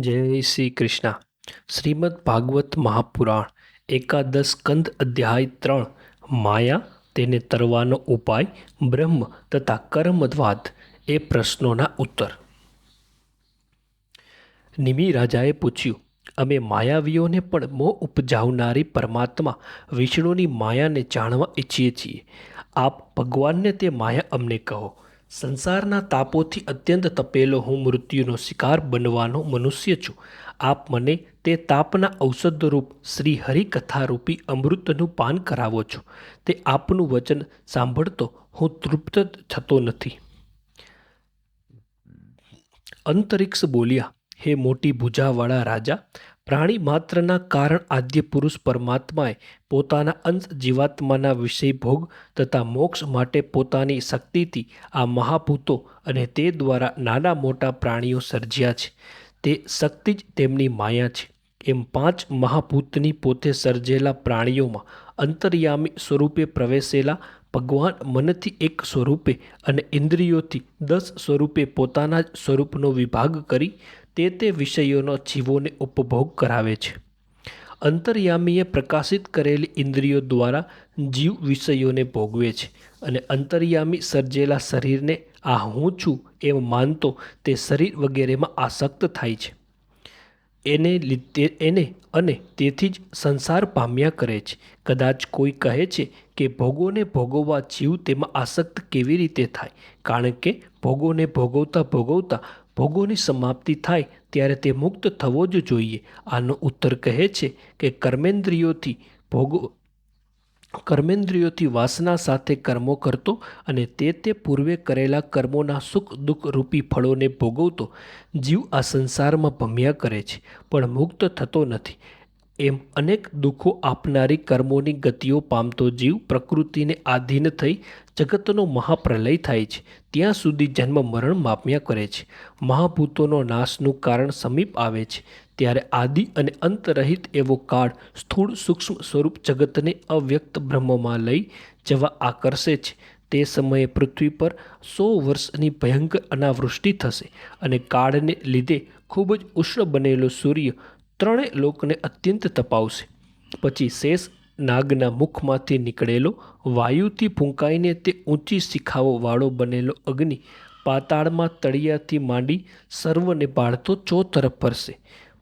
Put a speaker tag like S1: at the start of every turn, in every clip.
S1: જય શ્રી કૃષ્ણ. શ્રીમદ ભાગવત મહાપુરાણ, એકાદશ કંદ અધ્યાય ત્રણ, માયા તેને તરવાનો ઉપાય, બ્રહ્મ તથા કર્મદ્વાદ એ પ્રશ્નોના ઉત્તર. નિમિ રાજાએ પૂછ્યું, અમે માયાવીઓને પણ મોહ ઉપજાવનારી પરમાત્મા વિષ્ણુની માયાને જાણવા ઈચ્છીએ છીએ. આપ ભગવાનને તે માયા અમને કહો. સંસારના તાપોથી અત્યંત તપેલો હું મૃત્યુનો શિકાર બનવાનો મનુષ્ય છું. આપ મને તે તાપના ઔષધરૂપ શ્રી હરિકથારૂપી અમૃતનું પાન કરાવો છો. તે આપનું વચન સાંભળતો હું તૃપ્ત થતો નથી. અંતરિક્ષ બોલ્યા, હે મોટી ભુજાવાળા રાજા પ્રાણી માત્રના કારણ આદ્ય પુરુષ પરમાત્માએ પોતાના અંત જીવાત્માના વિષય ભોગ તથા મોક્ષ માટે પોતાની શક્તિથી આ મહાભૂતો અને તે દ્વારા નાના મોટા પ્રાણીઓ સર્જ્યા છે. તે શક્તિ જ તેમની માયા છે. એમ પાંચ મહાભૂતની પોતે સર્જેલા પ્રાણીઓમાં અંતર્યામી સ્વરૂપે પ્રવેશેલા ભગવાન મનથી એક સ્વરૂપે અને ઇન્દ્રિયોથી દસ સ્વરૂપે પોતાના જ સ્વરૂપનો વિભાગ કરી તે તે વિષયોનો જીવોને ઉપભોગ કરાવે છે. અંતર્યામીએ પ્રકાશિત કરેલી ઇન્દ્રિયો દ્વારા જીવ વિષયોને ભોગવે છે અને અંતર્યામી સર્જેલા શરીરને, આ હું છું એમ માનતો તે શરીર વગેરેમાં આસક્ત થાય છે. એને લીધે, એને અને તેથી જ સંસાર પામ્યા કરે છે. કદાચ કોઈ કહે છે કે ભોગોને ભોગવવા જીવ તેમાં આસક્ત કેવી રીતે થાય? કારણ કે ભોગોને ભોગવતા ભોગવતા ભોગોની સમાપ્તિ થાય ત્યારે તે મુક્ત થવો જ જોઈએ. આનો ઉત્તર કહે છે કે કર્મેન્દ્રિયોથી ભોગો કર્મેન્દ્રિયોથી વાસના સાથે કર્મો કરતો અને તે તે પૂર્વે કરેલા કર્મોના સુખ દુઃખ રૂપી ફળોને ભોગવતો જીવ આ સંસારમાં ભમ્યા કરે છે, પણ મુક્ત થતો નથી. એમ અનેક દુઃખો આપનારી કર્મોની ગતિઓ પામતો જીવ પ્રકૃતિને આધીન થઈ જગતનો મહાપ્રલય થાય છે. ત્યાં સુધી જન્મ મરણ માપ્યા કરે છે. મહાભૂતોનો નાશનું કારણ સમીપ આવે છે. ત્યારે આદિ અને અંતરહિત એવો કાળ સ્થૂળ સૂક્ષ્મ સ્વરૂપ જગતને અવ્યક્ત બ્રહ્મમાં લઈ જવા આકર્ષે છે. તે સમયે પૃથ્વી પર સો વર્ષની ભયંકર અનાવૃષ્ટિ થશે અને કાળને લીધે ખૂબ જ ઉષ્ણ બનેલો સૂર્ય ત્રણેય લોકને અત્યંત તપાવશે. પછી શેષ નાગના મુખમાંથી નીકળેલો, વાયુથી ફૂંકાઈને તે ઊંચી શિખાઓ વાળો બનેલો અગ્નિ પાતાળમાં તળિયાથી માંડી સર્વને બાળતો ચોતરફ ફરશે.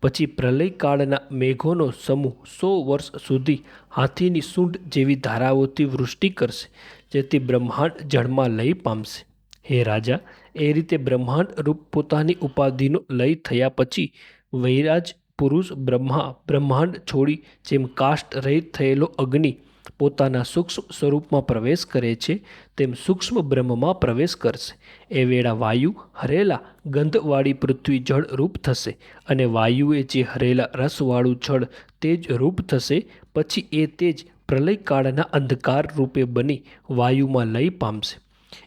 S1: પછી પ્રલયકાળના મેઘોનો સમૂહ સો વર્ષ સુધી હાથીની સૂંઢ જેવી ધારાઓથી વૃષ્ટિ કરશે, જેથી બ્રહ્માંડ જળમાં લય પામશે. હે રાજા, એ રીતે બ્રહ્માંડ રૂપ પોતાની ઉપાધિનો લય થયા પછી વૈરાજ પુરુષ બ્રહ્મા બ્રહ્માંડ છોડી જેમ કાષ્ટ રહિત થયેલો અગ્નિ પોતાના સૂક્ષ્મ સ્વરૂપમાં પ્રવેશ કરે છે, તેમ સૂક્ષ્મ બ્રહ્મમાં પ્રવેશ કરશે. એ વેળા વાયુ, હરેલા ગંધવાળી પૃથ્વી જળ રૂપ થશે અને વાયુએ જે હરેલા રસવાળું જળ તેજ રૂપ થશે, પછી એ તેજ પ્રલયકાળના અંધકાર રૂપે બની વાયુમાં લય પામશે.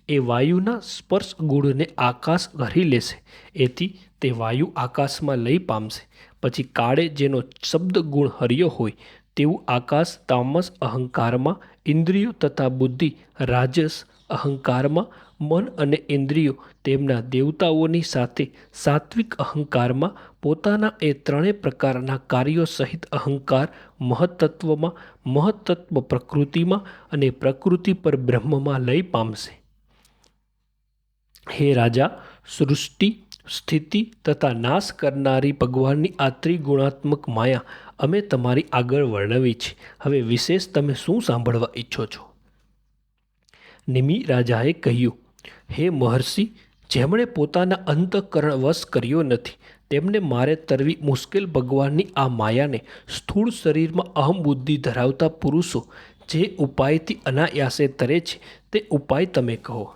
S1: એ વાયુના સ્પર્શ ગુણને આકાશ ઘરી લેશે, એથી તે વાયુ આકાશમાં લઈ પામશે. પછી કાળે જેનો શબ્દ ગુણ હર્યો હોય, તેવું આકાશ, તામસ, અહંકારમાં ઇન્દ્રિયો તથા બુદ્ધિ, રાજસ, અહંકારમાં મન અને ઇન્દ્રિયો તેમના દેવતાઓની સાથે સાત્વિક અહંકારમાં પોતાના એ ત્રણેય પ્રકારના કાર્યો સહિત અહંકાર મહત્તત્વમાં, મહત્તત્વ પ્રકૃતિમાં અને પ્રકૃતિ પર બ્રહ્મમાં લય પામશે. હે રાજા, સૃષ્ટિ સ્થિતિ તથા નાશ કરનારી ભગવાનની આ ત્રિગુણાત્મક માયા અમે તમારી આગળ વર્ણવી છે. હવે વિશેષ તમે શું સાંભળવા ઈચ્છો છો? નિમિ રાજાએ કહ્યું, હે મહર્ષિ, જેમણે પોતાના અંતઃકરણ વશ કર્યો નથી, તેમને મારે તરવી મુશ્કેલ ભગવાનની આ માયાને સ્થૂળ શરીરમાં અહમ બુદ્ધિ ધરાવતા પુરુષો જે ઉપાયથી અનાયાસે તરે છે, તે ઉપાય તમે કહો.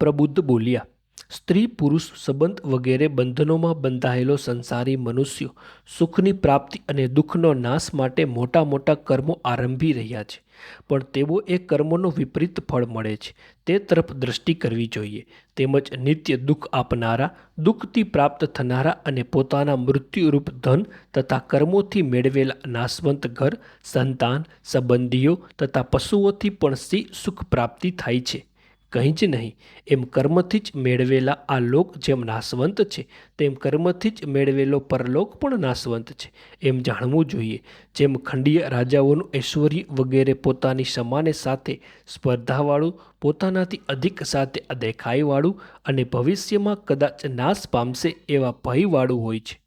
S1: પ્રબુદ્ધ બોલ્યા સ્ત્રી પુરુષ સંબંધ વગેરે બંધનોમાં બંધાયેલો સંસારી મનુષ્યો સુખની પ્રાપ્તિ અને દુઃખનો નાશ માટે મોટા મોટા કર્મો આરંભી રહ્યા છે. પણ તેઓ એ કર્મોનો વિપરીત ફળ મળે છે. તે તરફ દ્રષ્ટિ કરવી જોઈએ. તેમજ નિત્ય દુઃખ આપનારા, દુઃખથી પ્રાપ્ત થનારા અને પોતાના મૃત્યુરૂપ ધન તથા કર્મોથી મેળવેલા નાશવંત ઘર, સંતાન, સંબંધીઓ તથા પશુઓથી પણ સી સુખ પ્રાપ્તિ થાય છે. કંઈ જ નહીં. એમ કર્મથી જ મેળવેલા આ લોક જેમ નાશવંત છે, તેમ કર્મથી જ મેળવેલો પરલોક પણ નાશવંત છે. એમ જાણવું જોઈએ, જેમ ખંડીય રાજાઓનું ઐશ્વર્ય વગેરે પોતાની સમાને સાથે સ્પર્ધાવાળું, પોતાનાથી અધિક સાથે દેખાઈવાળું અને ભવિષ્યમાં કદાચ નાશ પામશે એવા ભયવાળું હોય છે.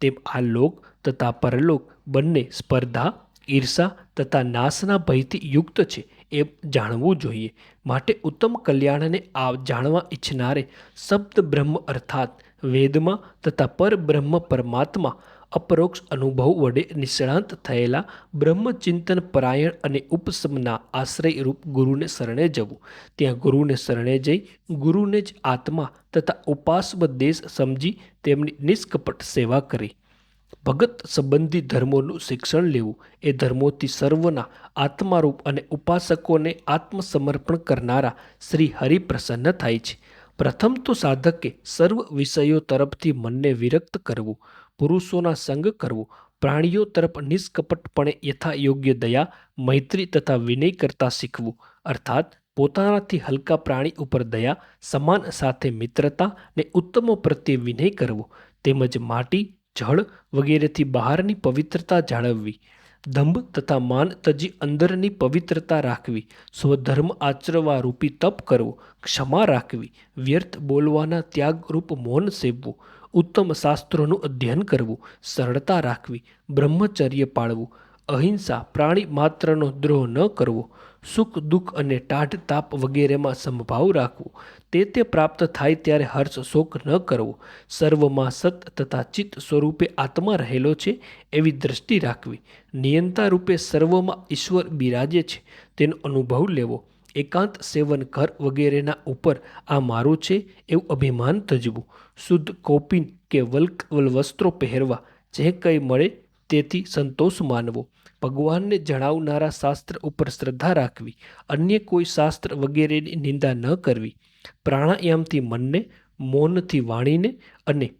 S1: તેમ આ લોક તથા પરલોક બંને સ્પર્ધા, ઈર્ષા તથા નાશના ભયથી યુક્ત છે. એમ જાણવું જોઈએ. માટે ઉત્તમ કલ્યાણને આ જાણવા ઈચ્છનારે શબ્દ બ્રહ્મ અર્થાત વેદમાં તથા પરબ્રહ્મ પરમાત્મા અપરોક્ષ અનુભવ વડે નિષ્ણાંત થયેલા બ્રહ્મચિંતન પરાયણ અને ઉપશમના આશ્રય રૂપ ગુરુને શરણે જવું. ત્યાં ગુરુને શરણે જઈ ગુરુને જ આત્મા તથા ઉપાસવ દેશ સમજી તેમની નિષ્કપટ સેવા કરી. ભગત સંબંધી ધર્મોનું શિક્ષણ લેવું એ ધર્મોથી સર્વના આત્મારૂપ અને ઉપાસકોને આત્મસમર્પણ કરનારા શ્રી હરિ પ્રસન્ન થાય છે. પ્રથમ તો સાધકે સર્વ વિષયો તરફથી મનને વિરક્ત કરવું, પુરુષોના સંગ કરવો, પ્રાણીઓ તરફ નિષ્કપટપણે યથા યોગ્ય દયા, મૈત્રી તથા વિનય કરતા શીખવું, અર્થાત પોતાનાથી હલકા પ્રાણી ઉપર દયા, સમાન સાથે મિત્રતા ને ઉત્તમો પ્રત્યે વિનય કરવો, તેમજ માટી જળ વગેરેથી બહારની પવિત્રતા જાળવવી. દંભ તથા માન તજી અંદરની પવિત્રતા રાખવી. સ્વધર્મ આચરવા રૂપી તપ કરવો. ક્ષમા રાખવી. વ્યર્થ બોલવાના ત્યાગરૂપ મૌન સેવવું. ઉત્તમ શાસ્ત્રોનું અધ્યયન કરવું. સરળતા રાખવી. બ્રહ્મચર્ય પાળવું. અહિંસા પ્રાણી માત્રનો દ્રોહ ન કરવો. સુખ દુઃખ અને ટાઢ તાપ વગેરેમાં સમભાવ રાખવો. તે તે પ્રાપ્ત થાય ત્યારે હર્ષ શોક ન કરવો. સર્વમાં સત તથા ચિત્ત સ્વરૂપે આત્મા રહેલો છે એવી દ્રષ્ટિ રાખવી. નિયંતા રૂપે સર્વમાં ઈશ્વર બિરાજે છે. તેનો અનુભવ લેવો. એકાંત સેવન ઘર વગેરેના ઉપર આ મારું છે એવું અભિમાન તજવું શુદ્ધ કોપિન કે વલ્ક વસ્ત્રો પહેરવા. જે કંઈ મળે તેથી સંતોષ માનવો. ભગવાનને જણાવનારા શાસ્ત્ર ઉપર શ્રદ્ધા રાખવી. અન્ય કોઈ શાસ્ત્ર વગેરેની નિંદા ન કરવી. પ્રાણાયામથી મનને, મૌનથી વાણીને અને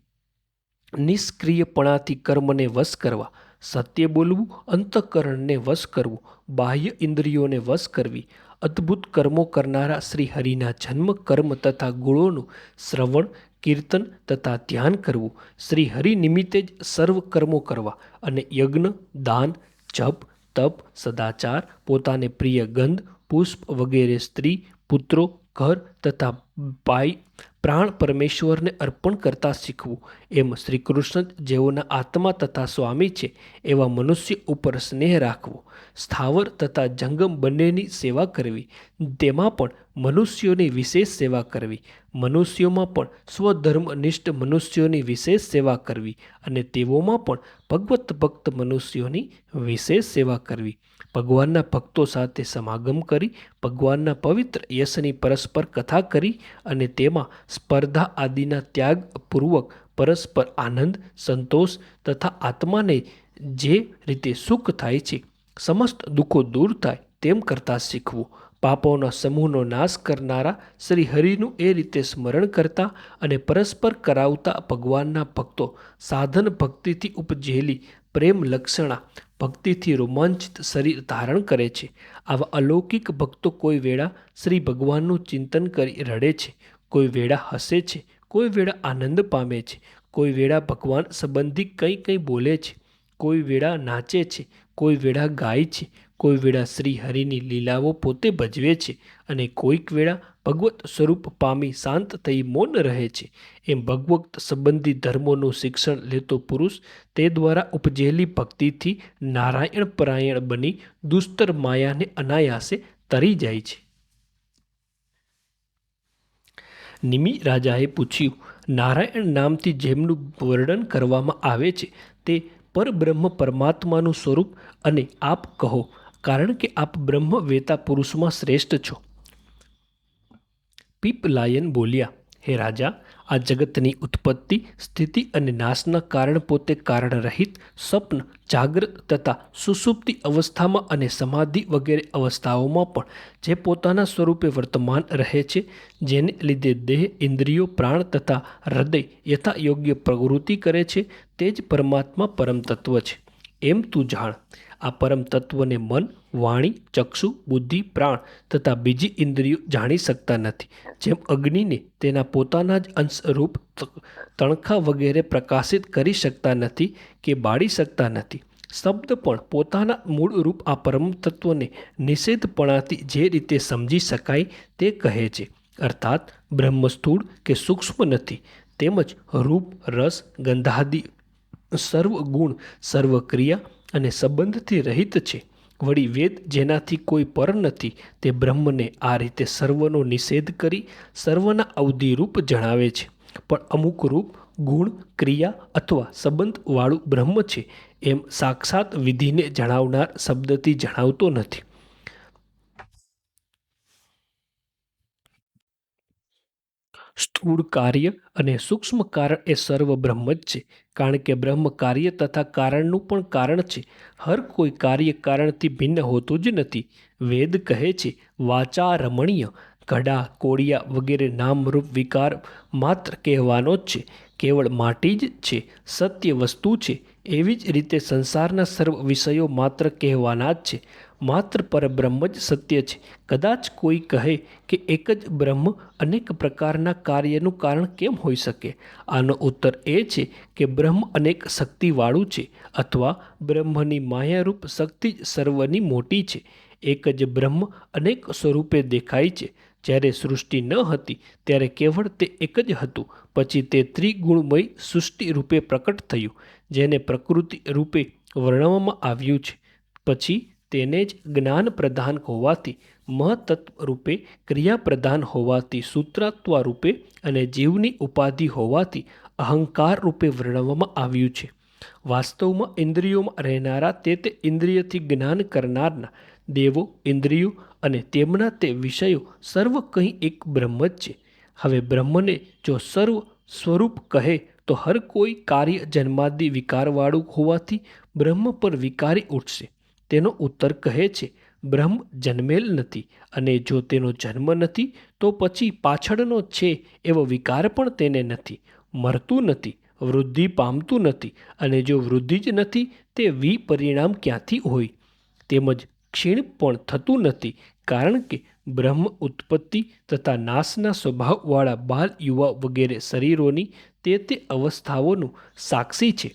S1: નિષ્ક્રિયપણાથી કર્મને વશ કરવા, સત્ય બોલવું, અંતઃકરણને વશ કરવું, બાહ્ય ઇન્દ્રિયોને વશ કરવી, અદ્ભુત કર્મો કરનારા શ્રી હરિના જન્મ, કર્મ તથા ગુણોનું શ્રવણ, કીર્તન તથા ધ્યાન કરવું શ્રી હરિ નિમિત્તે જ સર્વ કર્મો કરવા અને યજ્ઞ, દાન, જપ, તપ, સદાચાર, પોતાને પ્રિય ગંધ, પુષ્પ વગેરે સ્ત્રી, પુત્રો, ઘર તથા પાય પ્રાણ પરમેશ્વરને અર્પણ કરતા શીખવું. એમ શ્રી કૃષ્ણ જેઓના આત્મા તથા સ્વામી છે, એવા મનુષ્ય ઉપર સ્નેહ રાખવો. સ્થાવર તથા જંગમ બંનેની સેવા કરવી. તેમાં પણ મનુષ્યોની વિશેષ સેવા કરવી. મનુષ્યોમાં પણ સ્વધર્મનિષ્ઠ મનુષ્યોની વિશેષ સેવા કરવી અને તેઓમાં પણ ભગવત ભક્ત મનુષ્યોની વિશેષ સેવા કરવી. ભગવાનના ભક્તો સાથે સમાગમ કરી ભગવાનના પવિત્ર યશની પરસ્પર કથા કરી અને તેમાં સ્પર્ધા આદિના ત્યાગપૂર્વક પરસ્પર આનંદ, સંતોષ તથા આત્માને જે રીતે સુખ થાય છે, સમસ્ત દુઃખો દૂર થાય તેમ કરતાં શીખવું. પાપોના સમૂહનો નાશ કરનારા શ્રી હરિનું એ રીતે સ્મરણ કરતા અને પરસ્પર કરાવતા ભગવાનના ભક્તો સાધન ભક્તિથી ઉપજેલી પ્રેમ લક્ષણા ભક્તિથી રોમાંચિત શરીર ધારણ કરે છે. આવા અલૌકિક ભક્તો કોઈ વેળા શ્રી ભગવાનનું ચિંતન કરી રડે છે, કોઈ વેળા હસે છે, કોઈ વેળા આનંદ પામે છે, કોઈ વેળા ભગવાન સંબંધી કંઈ કંઈ બોલે છે, કોઈ વેળા નાચે છે, કોઈ વેળા ગાય છે, કોઈ વેળા શ્રી હરિની લીલાઓ પોતે ભજવે છે અને કોઈક વેળા ભગવત સ્વરૂપ પામી શાંત થઈ મૌન રહે છે. એમ ભગવત સંબંધી ધર્મોનું શિક્ષણ લેતો પુરુષ તે દ્વારા ઉપજેલી ભક્તિથી નારાયણ પરાયણ બની દુસ્તર માયાને અનાયાસે તરી જાય છે. નિમિ રાજાએ પૂછ્યું, નારાયણ નામથી જેમનું વર્ણન કરવામાં આવે છે તે પરબ્રહ્મ પરમાત્માનું સ્વરૂપ અને આપ કહો, કારણ કે આપ બ્રહ્મ વેતા પુરુષમાં શ્રેષ્ઠ છો. પીપલાયન બોલ્યા, હે રાજા, આ જગતની ઉત્પત્તિ, સ્થિતિ અને નાશના કારણ પોતે કારણ રહિત સ્વપ્ન જાગ્રત તથા સુસુપ્તિ અવસ્થામાં અને સમાધિ વગેરે અવસ્થાઓમાં પણ જે પોતાના સ્વરૂપે વર્તમાન રહે છે, જેને લીધે દેહ, ઇન્દ્રિયો, પ્રાણ તથા હૃદય યથા યોગ્ય પ્રવૃત્તિ કરે છે, તે જ પરમાત્મા પરમ તત્વ છે. એમ તું જાણ આ પરમ તત્વને મન, વાણી, ચક્ષુ, બુદ્ધિ, પ્રાણ તથા બીજી ઇન્દ્રિયો જાણી શકતા નથી. જેમ અગ્નિને તેના પોતાના જ અંશરૂપ તણખા વગેરે પ્રકાશિત કરી શકતા નથી કે બાળી શકતા નથી. શબ્દ પણ પોતાના મૂળ રૂપ આ પરમ તત્વને નિષેધપણાથી જે રીતે સમજી શકાય તે કહે છે. અર્થાત બ્રહ્મ સ્થૂળ કે સૂક્ષ્મ નથી, તેમજ રૂપ, રસ, ગંધાદિ સર્વ ગુણ સર્વ અને સંબંધથી રહિત છે. વળી વેદ જેનાથી કોઈ પર નથી, તે બ્રહ્મને આ રીતે સર્વનો નિષેધ કરી સર્વના અવધિરૂપ જણાવે છે. પણ અમુક રૂપ ગુણ, ક્રિયા અથવા સંબંધવાળું બ્રહ્મ છે, એમ સાક્ષાત વિધિને જણાવનાર શબ્દથી જણાવતો નથી. સ્થૂળ કાર્ય અને સૂક્ષ્મ કારણ એ સર્વ બ્રહ્મ જ છે. કારણ કે બ્રહ્મ કાર્ય તથા કારણનું પણ કારણ છે. હર કોઈ કાર્ય કારણથી ભિન્ન હોતું જ નથી. વેદ કહે છે, વાચા રમણીય, ઘડા, કોડિયા વગેરે નામરૂપ વિકાર માત્ર કહેવાનો જ છે. કેવળ માટી જ છે, સત્ય વસ્તુ છે. એવી જ રીતે સંસારના સર્વ વિષયો માત્ર કહેવાના જ છે. માત્ર પરબ્રહ્મ જ સત્ય છે. કદાચ કોઈ કહે કે એક જ બ્રહ્મ અનેક પ્રકારના કાર્યનું કારણ કેમ હોઈ શકે? આનો ઉત્તર એ છે કે બ્રહ્મ અનેક શક્તિવાળું છે અથવા બ્રહ્મની માયારૂપ શક્તિ જ સર્વની મોટી છે. એક જ બ્રહ્મ અનેક સ્વરૂપે દેખાય છે. જ્યારે સૃષ્ટિ ન હતી, ત્યારે કેવળ તે એક જ હતું. પછી તે ત્રિગુણમય સૃષ્ટિ રૂપે પ્રકટ થયું, જેને પ્રકૃતિ રૂપે વર્ણવવામાં આવ્યું છે. પછી તેને જ જ્ઞાન પ્રધાન હોવાથી મહતત્વ રૂપે ક્રિયા પ્રધાન હોવાથી સૂત્રત્વ રૂપે અને જીવની ઉપાધિ હોવાથી અહંકાર રૂપે વર્ણવવામાં આવ્યું છે. વાસ્તવમાં ઇન્દ્રિયોમાં રહેનારા તે તે ઇન્દ્રિયથી જ્ઞાન કરનારના દેવો, ઇન્દ્રિયો અને તેમના તે વિષયો સર્વ કંઈ એક બ્રહ્મ જ છે. હવે બ્રહ્મને જો સર્વ સ્વરૂપ કહે, તો હર કોઈ કાર્ય જન્માદિ વિકારવાળું હોવાથી બ્રહ્મ પર વિકારી ઉઠશે. તેનો ઉત્તર કહે છે, બ્રહ્મ જન્મેલ નથી અને જો તેનો જન્મ નથી, તો પછી પાછળનો છે એવો વિકાર પણ તેને નથી. મરતું નથી, વૃદ્ધિ પામતું નથી અને જો વૃદ્ધિ જ નથી, તે વિપરિણામ ક્યાંથી હોય? તેમજ ક્ષીણ પણ થતું નથી, કારણ કે બ્રહ્મ ઉત્પત્તિ તથા નાશના સ્વભાવવાળા બાલ, યુવા વગેરે શરીરોની તે તે અવસ્થાઓનું સાક્ષી છે.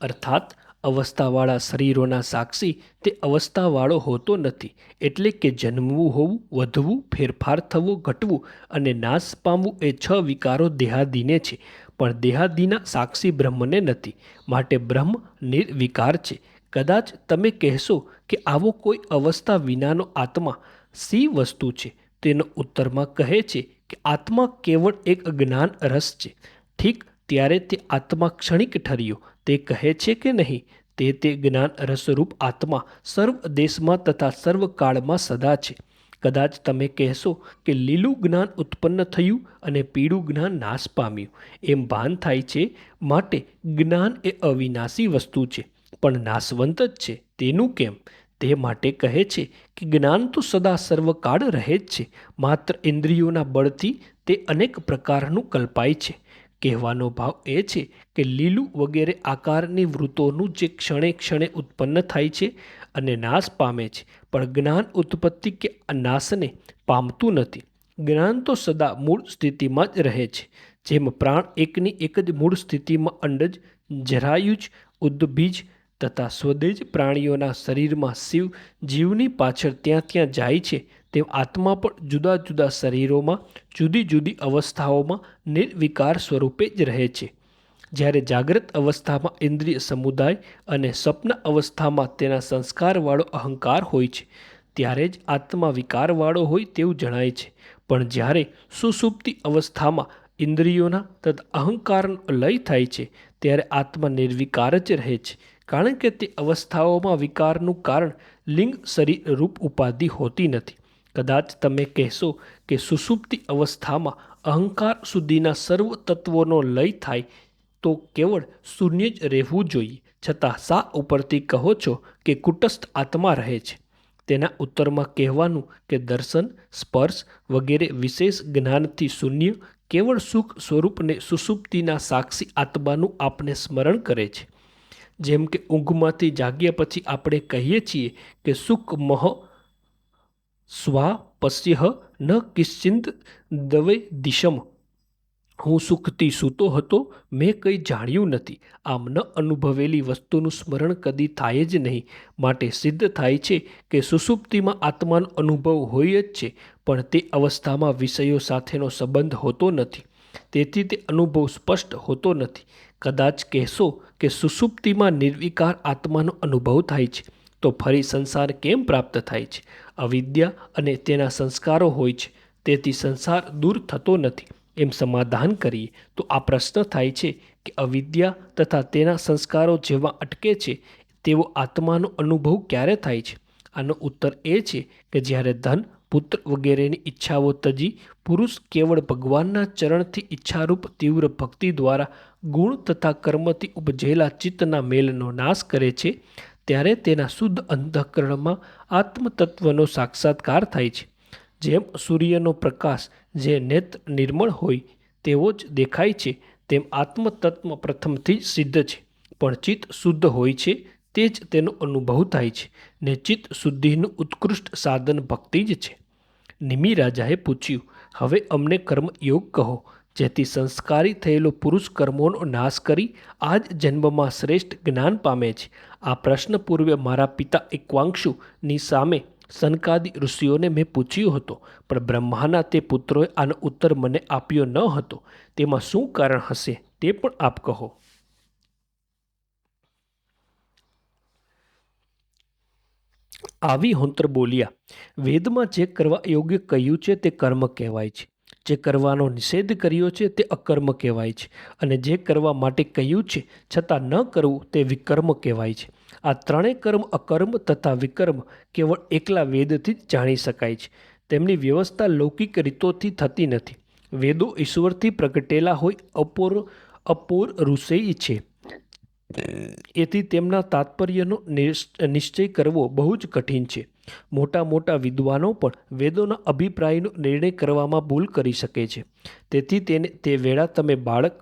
S1: અર્થાત અવસ્થાવાળા શરીરોના સાક્ષી તે અવસ્થાવાળો હોતો નથી. એટલે કે જન્મવું હોવું, વધવું, ફેરફાર થવું, ઘટવું અને નાશ પામવું એ છ વિકારો દેહાદીને છે. પણ દેહાદીના સાક્ષી બ્રહ્મને નથી. માટે બ્રહ્મ નિર્વિકાર છે. કદાચ તમે કહેશો કે આવો કોઈ અવસ્થા વિનાનો આત્મા સી વસ્તુ છે? તેનો ઉત્તરમાં કહે છે કે આત્મા કેવળ એક જ્ઞાન રસ છે. ઠીક ત્યારે તે આત્મા ક્ષણિક ઠર્યો. તે કહે છે કે નહીં, તે તે જ્ઞાન રસરૂપ આત્મા સર્વ દેશમાં તથા સર્વ કાળમાં સદા છે. કદાચ તમે કહેશો કે લીલું જ્ઞાન ઉત્પન્ન થયું અને પીળું જ્ઞાન નાશ પામ્યું. એમ ભાન થાય છે, માટે જ્ઞાન એ અવિનાશી વસ્તુ છે, પણ નાશવંત જ છે. તેનું કેમ? તે માટે કહે છે કે જ્ઞાન તો સદા સર્વકાળ રહે જ છે, માત્ર ઇન્દ્રિયોના બળથી તે અનેક પ્રકારનું કલ્પાય છે. કહેવાનો ભાવ એ છે કે લીલું વગેરે આકારની વૃત્તોનું જે ક્ષણે ક્ષણે ઉત્પન્ન થાય છે અને નાશ પામે છે. પણ જ્ઞાન ઉત્પત્તિ કે નાશને પામતું નથી. જ્ઞાન તો સદા મૂળ સ્થિતિમાં જ રહે છે. જેમ પ્રાણ એકની એક જ મૂળ સ્થિતિમાં અંડજ, જરાયુજ, ઉદ્ભીજ તથા સ્વદેજ પ્રાણીઓના શરીરમાં શિવ જીવની પાછળ ત્યાં ત્યાં જાય છે. તેમ આત્મા પણ જુદા જુદા શરીરોમાં, જુદી જુદી અવસ્થાઓમાં નિર્વિકાર સ્વરૂપે જ રહે છે. જ્યારે જાગ્રત અવસ્થામાં ઇન્દ્રિય સમુદાય અને સ્વપ્ન અવસ્થામાં તેના સંસ્કારવાળો અહંકાર હોય છે, ત્યારે જ આત્મા વિકારવાળો હોય તેવું જણાય છે. પણ જ્યારે સુસુપ્તિ અવસ્થામાં ઇન્દ્રિયોના તથા અહંકારનો લય થાય છે, ત્યારે આત્મા નિર્વિકાર જ રહે છે, કારણ કે તે અવસ્થાઓમાં વિકારનું કારણ લિંગ શરીર રૂપ ઉપાધિ હોતી નથી. કદાચ તમે કહેશો કે સુસુપ્તિ અવસ્થામાં અહંકાર સુધીના સર્વ તત્વોનો લય થાય તો કેવળ શૂન્ય જ રહેવું જોઈએ. છતાં શા ઉપરથી કહો છો કે કુટસ્થ આત્મા રહે છે? તેના ઉત્તરમાં કહેવાનું કે દર્શન, સ્પર્શ વગેરે વિશેષ જ્ઞાનથી શૂન્ય કેવળ સુખ સ્વરૂપને સુસુપ્તિના સાક્ષી આત્માનું આપણે સ્મરણ કરે છે. જેમ કે ઊંઘમાંથી જાગ્યા પછી આપણે કહીએ છીએ કે સુખ મહ સ્વા પશ્ય ન કિશ્ચિંત દવે દિશમ. હું સુખથી સૂતો હતો, મેં કંઈ જાણ્યું નથી. આમ ન અનુભવેલી વસ્તુનું સ્મરણ કદી થાય જ નહીં. માટે સિદ્ધ થાય છે કે સુસુપ્તિમાં આત્માનો અનુભવ હોય જ છે, પણ તે અવસ્થામાં વિષયો સાથેનો સંબંધ હોતો નથી. તેથી તે અનુભવ સ્પષ્ટ હોતો નથી. કદાચ કહેશો કે સુસુપ્તિમાં નિર્વિકાર આત્માનો અનુભવ થાય છે. તો ફરી સંસાર કેમ પ્રાપ્ત થાય છે? અવિદ્યા અને તેના સંસ્કારો હોય છે, તેથી સંસાર દૂર થતો નથી. એમ સમાધાન કરીએ, તો આ પ્રશ્ન થાય છે કે અવિદ્યા તથા તેના સંસ્કારો જેવા અટકે છે, તેવો આત્માનો અનુભવ ક્યારે થાય છે? આનો ઉત્તર એ છે કે જ્યારે ધન, પુત્ર વગેરેની ઈચ્છાઓ તજી, પુરુષ કેવળ ભગવાનના ચરણથી ઈચ્છારૂપ તીવ્ર ભક્તિ દ્વારા ગુણ તથા કર્મથી ઉપજેલા ચિત્તના મેલનો નાશ કરે છે ત્યારે તેના શુદ્ધ અંતઃકરણમાં આત્મતત્વનો સાક્ષાત્કાર થાય છે. જેમ સૂર્યનો પ્રકાશ જે નેત્ર નિર્મળ હોય તેવો જ દેખાય છે, તેમ આત્મતત્વ પ્રથમથી સિદ્ધ છે. પણ ચિત્ત શુદ્ધ હોય છે, તે જ તેનો અનુભવ થાય છે ને ચિત્ત શુદ્ધિનું ઉત્કૃષ્ટ સાધન ભક્તિ જ છે. નિમિ રાજાએ પૂછ્યું, હવે અમને કર્મયોગ કહો, જેથી સંસ્કારી થયેલો પુરુષ કર્મોનો નાશ કરી આ જ જન્મમાં શ્રેષ્ઠ જ્ઞાન પામે છે. આ પ્રશ્ન પૂર્વે મારા પિતા એકવાંક્ષુની સામે સનકાદી ઋષિઓને મેં પૂછ્યું હતો, પણ બ્રહ્માના તે પુત્રોએ આનો ઉત્તર મને આપ્યો ન હતો. તેમાં શું કારણ હશે તે પણ આપ કહો. આવી હોંતર બોલ્યા. વેદમાં જે કરવા યોગ્ય કહ્યું છે તે કર્મ કહેવાય છે. જે કરવાનો નિષેધ કર્યો છે તે અકર્મ કહેવાય છે. અને જે કરવા માટે કહ્યું છે, છતાં ન કરવું તે વિકર્મ કહેવાય છે. આ ત્રણેય કર્મ અકર્મ તથા વિકર્મ કેવળ એકલા વેદથી જ જાણી શકાય છે. તેમની વ્યવસ્થા લૌકિક રીતોથી થતી નથી. વેદો ઈશ્વરથી પ્રગટેલા હોય અપોર અપોર ઋષેય છે. એથી તેમના તાત્પર્યનો નિશ્ચય કરવો બહુ જ કઠિન છે. મોટા મોટા વિદ્વાનો પણ વેદોના અભિપ્રાયનો નિર્ણય કરવામાં ભૂલ કરી શકે છે. તેથી તેને, તે વેળા તમે બાળક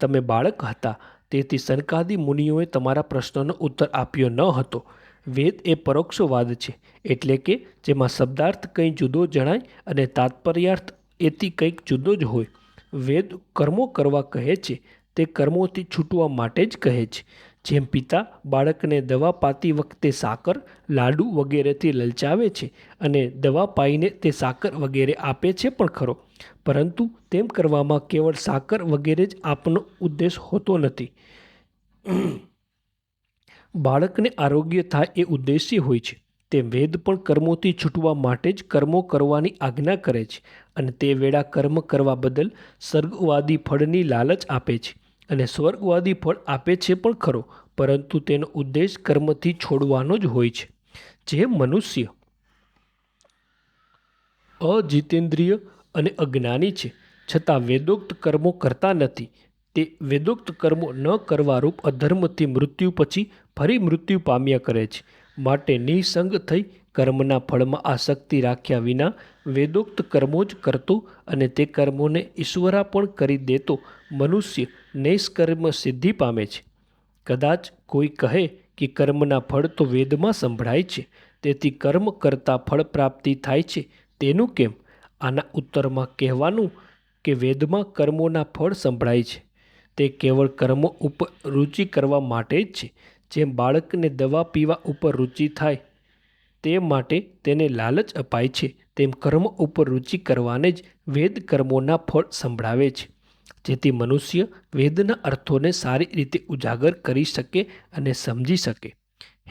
S1: તમે બાળક હતા, તેથી સનકાદી મુનિઓએ તમારા પ્રશ્નનો ઉત્તર આપ્યો ન હતો. વેદ એ પરોક્ષવાદ છે, એટલે કે જેમાં શબ્દાર્થ કંઈ જુદો જણાય અને તાત્પર્યાર્થ એથી કંઈક જુદો જ હોય. વેદ કર્મો કરવા કહે છે તે કર્મોથી છૂટવા માટે જ કહે છે. જેમ પિતા બાળકને દવા પાતી વખતે સાકર, લાડુ વગેરેથી લલચાવે છે અને દવા પાઈને તે સાકર વગેરે આપે છે પણ ખરો. પરંતુ તેમ કરવામાં કેવળ સાકર વગેરે જ આપનો ઉદ્દેશ હોતો નથી. બાળકને આરોગ્ય થાય એ ઉદ્દેશ્ય હોય છે. તેમ વેદ પણ કર્મોથી છૂટવા માટે જ કર્મો કરવાની આજ્ઞા કરે છે અને તે વેળા કર્મ કરવા બદલ સ્વર્ગવાદી ફળની લાલચ આપે છે અને સ્વર્ગવાદી ફળ આપે છે પણ ખરો, પરંતુ તેનો ઉદ્દેશ કર્મથી છોડવાનો જ હોય છે. જે મનુષ્ય અજિતેન્દ્રિય અને અજ્ઞાની છે, છતાં વેદોક્ત કર્મો કરતા નથી. તે વેદોક્ત કર્મો ન કરવારૂપ અધર્મથી મૃત્યુ પછી ફરી મૃત્યુ પામ્યા કરે છે. માટે નિસંગ થઈ કર્મના ફળમાં આસક્તિ રાખ્યા વિના વેદોક્ત કર્મો જ કરતો અને તે કર્મોને ઈશ્વરાપણ કરી દેતો મનુષ્ય નૈષ્કર્મ સિદ્ધિ પામે છે. કદાચ કોઈ કહે કે કર્મના ફળ તો વેદમાં સંભળાય છે, તેથી કર્મ કરતાં ફળ પ્રાપ્તિ થાય છે, તેનું કેમ? આના ઉત્તરમાં કહેવાનું કે વેદમાં કર્મોના ફળ સંભળાય છે. તે કેવળ કર્મો ઉપર રુચિ કરવા માટે જ છે જેમ બાળકને દવા પીવા ઉપર રુચિ થાય તે માટે તેને લાલચ અપાય છે, તેમ કર્મ ઉપર રુચિ કરવાને જ વેદ કર્મોના ફળ સંભળાવે છે. જેથી મનુષ્ય વેદના અર્થોને સારી રીતે ઉજાગર કરી શકે અને સમજી શકે.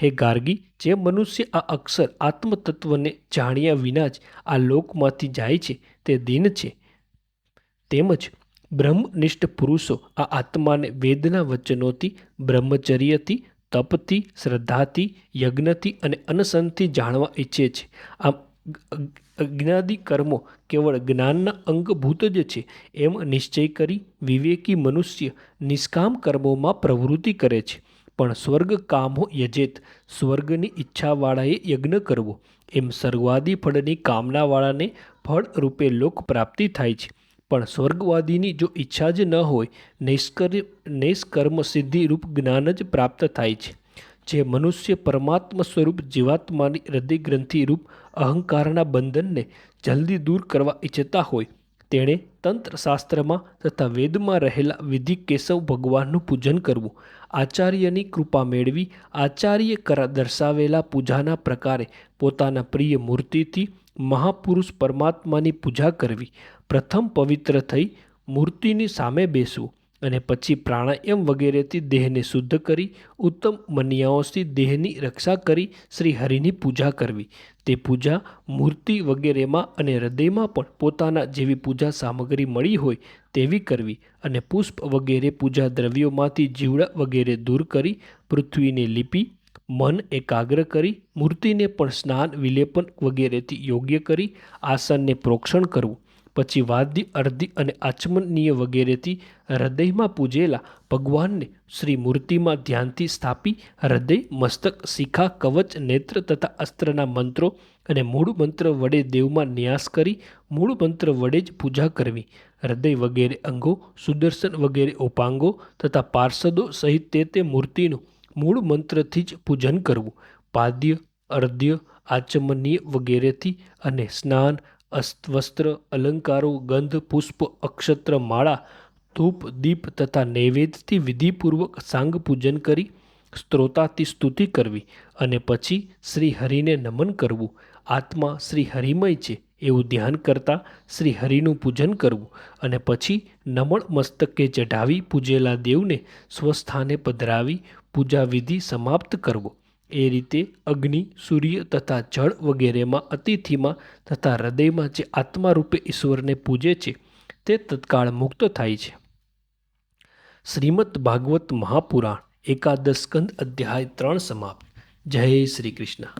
S1: હે ગાર્ગી, જે મનુષ્ય આ અક્ષર આત્મતત્વને જાણ્યા વિના જ આ લોકમાંથી જાય છે, તે દિન છે. તેમજ બ્રહ્મનિષ્ઠ પુરુષો આ આત્માને વેદના વચનોથી, બ્રહ્મચર્યથી તપથી શ્રદ્ધાથી યજ્ઞથી અને અનશનથી જાણવા ઈચ્છે છે. આમ અજ્ઞાદિ કર્મો કેવળ જ્ઞાનના અંગભૂત જ છે એમ નિશ્ચય કરી વિવેકી મનુષ્ય નિષ્કામ કર્મોમાં પ્રવૃત્તિ કરે છે પણ સ્વર્ગ કામો યજેત સ્વર્ગની ઈચ્છાવાળાએ યજ્ઞ કરવો એમ સર્વાદી ફળની કામનાવાળાને ફળ રૂપે લોક પ્રાપ્તિ થાય છે પણ સ્વર્ગવાદીની જો ઈચ્છા જ ન હોય, નૈષ્કર નિષ્કર્મ સિદ્ધિ રૂપ જ્ઞાન જ પ્રાપ્ત થાય છે. જે મનુષ્ય પરમાત્મા સ્વરૂપ જીવાત્માની હૃદય રૂપ અહંકારના બંધનને જલ્દી દૂર કરવા ઈચ્છતા હોય, તેણે તંત્રશાસ્ત્રમાં તથા વેદમાં રહેલા વિધિ કેશવ ભગવાનનું પૂજન કરવું, આચાર્યની કૃપા મેળવી, આચાર્ય કરા, દર્શાવેલા પૂજાના પ્રકારે પોતાના પ્રિય મૂર્તિથી મહાપુરુષ પરમાત્માની પૂજા કરવી પ્રથમ પવિત્ર થઈ મૂર્તિની સામે બેસવું અને પછી પ્રાણાયામ વગેરેથી દેહને શુદ્ધ કરી, ઉત્તમ મનિયાઓથી દેહની રક્ષા કરી, શ્રી હરિની પૂજા કરવી. તે પૂજા મૂર્તિ વગેરેમાં અને હૃદયમાં પણ પોતાના જેવી પૂજા સામગ્રી મળી હોય તેવી કરવી અને પુષ્પ વગેરે પૂજા દ્રવ્યોમાંથી જીવડા વગેરે દૂર કરી, પૃથ્વીને લીપી, મન એકાગ્ર કરી, મૂર્તિને પણ સ્નાન, વિલેપન વગેરેથી યોગ્ય કરી, આસનને પ્રોક્ષણ કરવું. પછી વાદ્ય અર્ધી અને આચમનીય વગેરેથી હૃદયમાં પૂજેલા ભગવાનને શ્રી મૂર્તિમાં ધ્યાનથી સ્થાપી હૃદય, મસ્તક, શિખા, કવચ, નેત્ર તથા અસ્ત્રના મંત્રો અને મૂળ મંત્ર વડે દેવમાં ન્યાસ કરી મૂળ મંત્ર વડે જ પૂજા કરવી. હૃદય વગેરે અંગો, સુદર્શન વગેરે ઉપાંગો તથા પાર્ષદો સહિત તે તે મૂર્તિનું મૂળ મંત્રથી જ પૂજન કરવું. પાદ્ય, અર્ધ્ય, આચમનીય વગેરેથી અને સ્નાન વસ્ત્ર, અલંકારો, ગંધ, પુષ્પ, અક્ષત્ર, માળા, ધૂપ, દીપ તથા નૈવેદ્યથી વિધિપૂર્વક સાંગ પૂજન કરી સ્ત્રોતાથી સ્તુતિ કરવી અને પછી શ્રી હરિને નમન કરવું. આત્મા શ્રી હરિમય છે એવું ધ્યાન કરતાં શ્રી હરિનું પૂજન કરવું અને પછી નમણ મસ્તકે ચઢાવી પૂજેલા દેવને સ્વસ્થાને પધરાવી પૂજા વિધિ સમાપ્ત કરવો. એ રીતે અગ્નિ, સૂર્ય તથા જળ વગેરેમાં અતિથિમાં તથા હૃદયમાં જે આત્મા રૂપે ઈશ્વરને પૂજે છે, તે તત્કાળ મુક્ત થાય છે. શ્રીમદ ભાગવત મહાપુરાણ, એકાદશ સ્કંદ અધ્યાય ત્રણ સમાપ્ત. જય શ્રી કૃષ્ણ.